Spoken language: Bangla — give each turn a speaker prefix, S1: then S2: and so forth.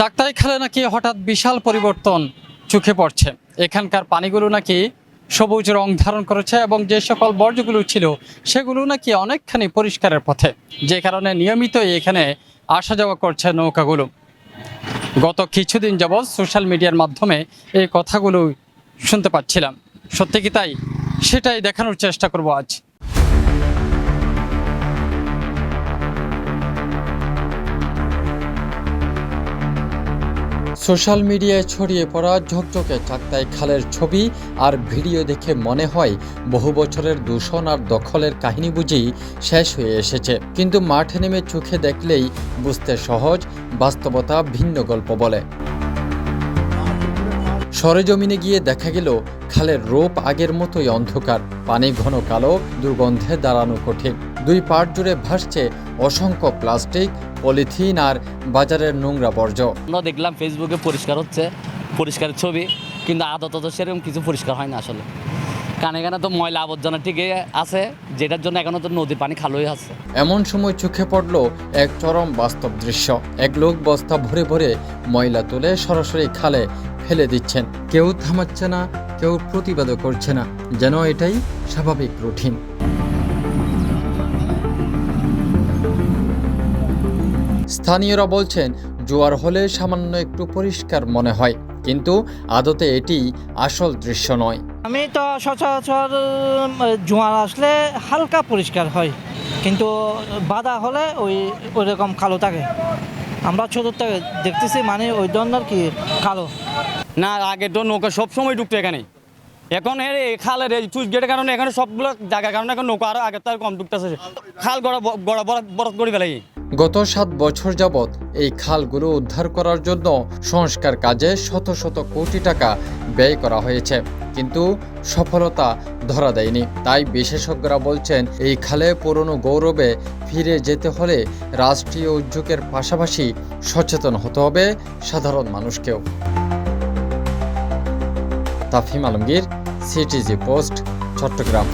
S1: চাকতাই খালে নাকি হঠাৎ বিশাল পরিবর্তন চোখে পড়ছে। এখানকার পানিগুলো নাকি সবুজ রং ধারণ করেছে এবং যে সকল বর্জ্যগুলো ছিল, সেগুলো নাকি অনেকখানি পরিষ্কারের পথে। যে কারণে নিয়মিতই এখানে আসা যাওয়া করছে নৌকাগুলো। গত কিছুদিন যাবৎ সোশ্যাল মিডিয়ার মাধ্যমে এই কথাগুলো শুনতে পাচ্ছিলাম। সত্যি কি তাই? সেটাই দেখানোর চেষ্টা করব আজ। সোশ্যাল মিডিয়ায় ছড়িয়ে পড়া ঝকঝকে চাকতাই খালের ছবি আর ভিডিও দেখে মনে হয় বহু বছরের দূষণ আর দখলের কাহিনী বুঝি শেষ হয়ে এসেছে। কিন্তু মাঠে নেমে চোখে দেখলেই বুঝতে সহজ, বাস্তবতা ভিন্ন গল্প বলে। সরেজমিনে গিয়ে দেখা গেল, খালের রোপ আগের মতোই অন্ধকার, পানি ঘন কালো, দুর্গন্ধে দাঁড়ানো কঠিন। দুই পাট জুড়ে ভাসছে অসংখ্য প্লাস্টিক, পলিথিন আর বাজারের নোংরা বর্জ্য।
S2: আমরা দেখলাম ফেসবুকে পরিষ্কার হচ্ছে, পরিষ্কারের ছবি, কিন্তু আদত সেরকম কিছু পরিষ্কার হয় না আসলে। কানে কানে তো ময়লা আবর্জনা ঠিকই আছে, যেটার জন্য এখনও তো নদীর পানি খালোই আছে।
S1: এমন সময় চোখে পড়ল এক চরম বাস্তব দৃশ্য। এক লোক বস্তা ভরে ভরে ময়লা তুলে সরাসরি খালে ফেলে দিচ্ছেন। কেউ থামাচ্ছে না, কেউ প্রতিবাদও করছে না। যেন এটাই স্বাভাবিক রুটিন। স্থানীয়রা বলছেন, জোয়ার হলে সামান্য একটু পরিষ্কার মনে হয়। কিন্তু আদতে এটি আসল দৃশ্য নয়।
S3: আমি তো সচরাচর জোয়ার আসলে হালকা পরিষ্কার হয় কিন্তু বাধা হলে ওই ওই রকম কালো থাকে। আমরা ছোট থেকে দেখতেছি মানে ওই ধরনের কি কালো।
S2: না আগে তো নৌকা সব সময় ঢুকতো এখানে। এখন এর এই খালের এই চুইস গেটের কারণে এখানে সবগুলো জায়গার কারণে এখন নৌকা আরও আগে তার কম ঢুকতেছে। খাল গড়া গড়া বরাদ বরাদ করে ফেলাই
S1: গত সাত বছর যাবৎ এই খালগুলো উদ্ধার করার জন্য সংস্কার কাজে শত শত কোটি টাকা ব্যয় করা হয়েছে। কিন্তু সফলতা ধরা দেয়নি। তাই বিশেষজ্ঞরা বলছেন, এই খালে পুরনো গৌরবে ফিরে যেতে হলে রাষ্ট্রীয় উদ্যোগের পাশাপাশি সচেতন হতে হবে সাধারণ মানুষকেও। Tafim Alamgir, CTG post, Chattogram.